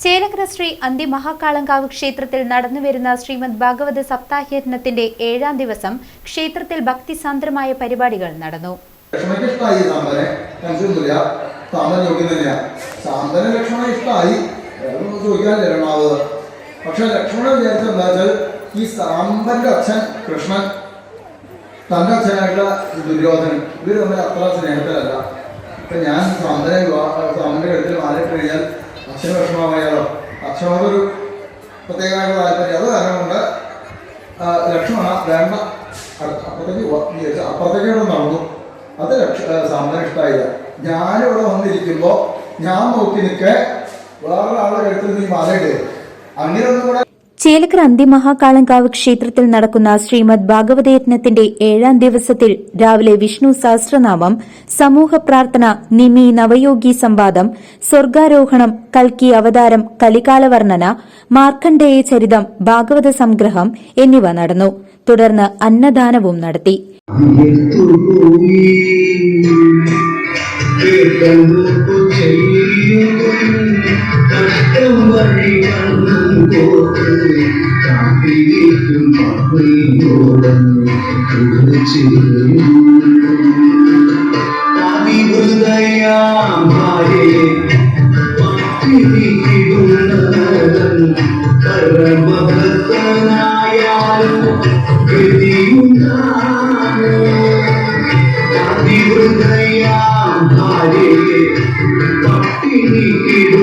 ചേലക്കര ശ്രീ അന്തിമഹാക്കാളങ്കാവ് ക്ഷേത്രത്തിൽ നടന്നുവരുന്ന ശ്രീമദ് ഭാഗവത സപ്താഹയജ്ഞത്തിന്റെ ഏഴാം ദിവസം ക്ഷേത്രത്തിൽ ഭക്തിസാന്ദ്രമായ പരിപാടികൾ നടന്നു. പക്ഷെ ലക്ഷ്മണൻ വിചാരിച്ചത് എന്താ ഈ സാമ്പന്റെ അച്ഛൻ കൃഷ്ണൻ തന്റെ അച്ഛനായിട്ടുള്ള ദുര്യോധനൻ ഇവർ തമ്മിൽ അത്ര സ്നേഹത്തിലല്ല. ഇപ്പൊ ഞാൻ സാമ്പനെ വിവാഹ- പ്രത്യേകമായിട്ടുള്ള താല്പര്യം. അത് കാരണം കൊണ്ട് ലക്ഷ്മണ രണ്ട അപ്പുറത്തേക്ക്. അപ്പുറത്തേക്ക് ഇവിടെ നടന്നു. അത് ലക്ഷ സാമ്പന് ഞാനിവിടെ വന്നിരിക്കുമ്പോൾ ഞാൻ നോക്കി നിൽക്കെ വേറൊരാളുടെ കഴുത്തിൽ നീ മാലയിട്ട് അങ്ങനെ ഒന്നും കൂടെ ചേലക്കര അന്തിമഹാകാളങ്കാവ് ക്ഷേത്രത്തിൽ നടക്കുന്ന ശ്രീമദ് ഭാഗവതയജ്ഞത്തിന്റെ ഏഴാം ദിവസത്തിൽ രാവിലെ വിഷ്ണു സഹസ്രനാമം സമൂഹ പ്രാർത്ഥന നിമി നവയോഗി സംവാദം സ്വർഗാരോഹണം കൽക്കി അവതാരം കലികാലവർണന മാർക്കണ്ഡേയ ചരിതം ഭാഗവത സംഗ്രഹം എന്നിവ നടന്നു. തുടർന്ന് അന്നദാനവും നടത്തി. കർമ്മഭക്തനായാലും